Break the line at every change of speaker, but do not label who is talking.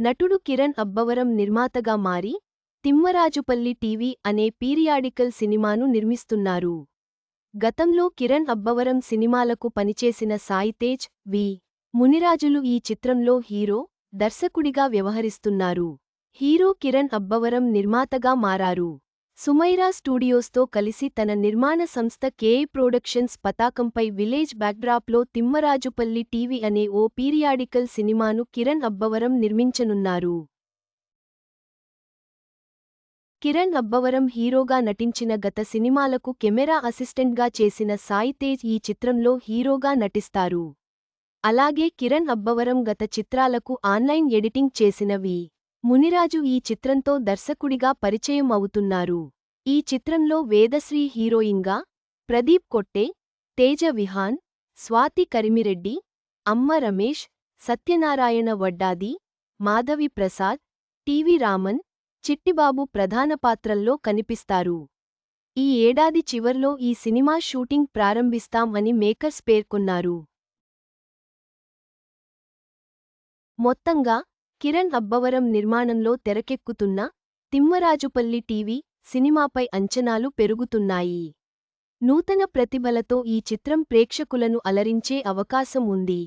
నటుడు కిరణ్ అబ్బవరం నిర్మాతగా మారి తిమ్మరాజుపల్లి టీవీ అనే పీరియాడికల్ సినిమాను నిర్మిస్తున్నారు. గతంలో కిరణ్ అబ్బవరం సినిమాలకు పనిచేసిన సాయితేజ్ వి. మునిరాజులు ఈ చిత్రంలో హీరో దర్శకుడిగా వ్యవహరిస్తున్నారు. హీరో కిరణ్ అబ్బవరం నిర్మాతగా మారారు. సుమైరా స్టూడియోస్తో కలిసి తన నిర్మాణ సంస్థ కేఏ ప్రొడక్షన్స్ పతాకంపై విలేజ్ బ్యాక్డ్రాప్లో తిమ్మరాజుపల్లి టీవీ అనే ఓ పీరియాడికల్ సినిమాను కిరణ్ అబ్బవరం నిర్మించనున్నారు. కిరణ్ అబ్బవరం హీరోగా నటించిన గత సినిమాలకు కెమెరా అసిస్టెంట్గా చేసిన సాయితేజ్ ఈ చిత్రంలో హీరోగా నటిస్తారు. అలాగే కిరణ్ అబ్బవరం గత చిత్రాలకు ఆన్లైన్ ఎడిటింగ్ చేసినవి. మునిరాజు ఈ చిత్రంతో దర్శకుడిగా పరిచయం అవుతున్నారు ఈ చిత్రంలో వేదశ్రీ హీరోయిన్గా ప్రదీప్ కొట్టే తేజ విహాన్ స్వాతి కరిమిరెడ్డి అమ్మ రమేష్ సత్యనారాయణ వడ్డాది మాధవి ప్రసాద్ టీవీ రామన్ చిట్టిబాబు ప్రధాన పాత్రల్లో కనిపిస్తారు. ఈ ఏడాది చివర్లో ఈ సినిమా షూటింగ్ ప్రారంభిస్తాం అని మేకర్స్ పేర్కొన్నారు. మొత్తంగా కిరణ్ అబ్బవరం నిర్మాణంలో తెరకెక్కుతున్న తిమ్మరాజుపల్లి టీవీ సినిమాపై అంచనాలు పెరుగుతున్నాయి. నూతన ప్రతిభలతో ఈ చిత్రం ప్రేక్షకులను అలరించే అవకాశం ఉంది.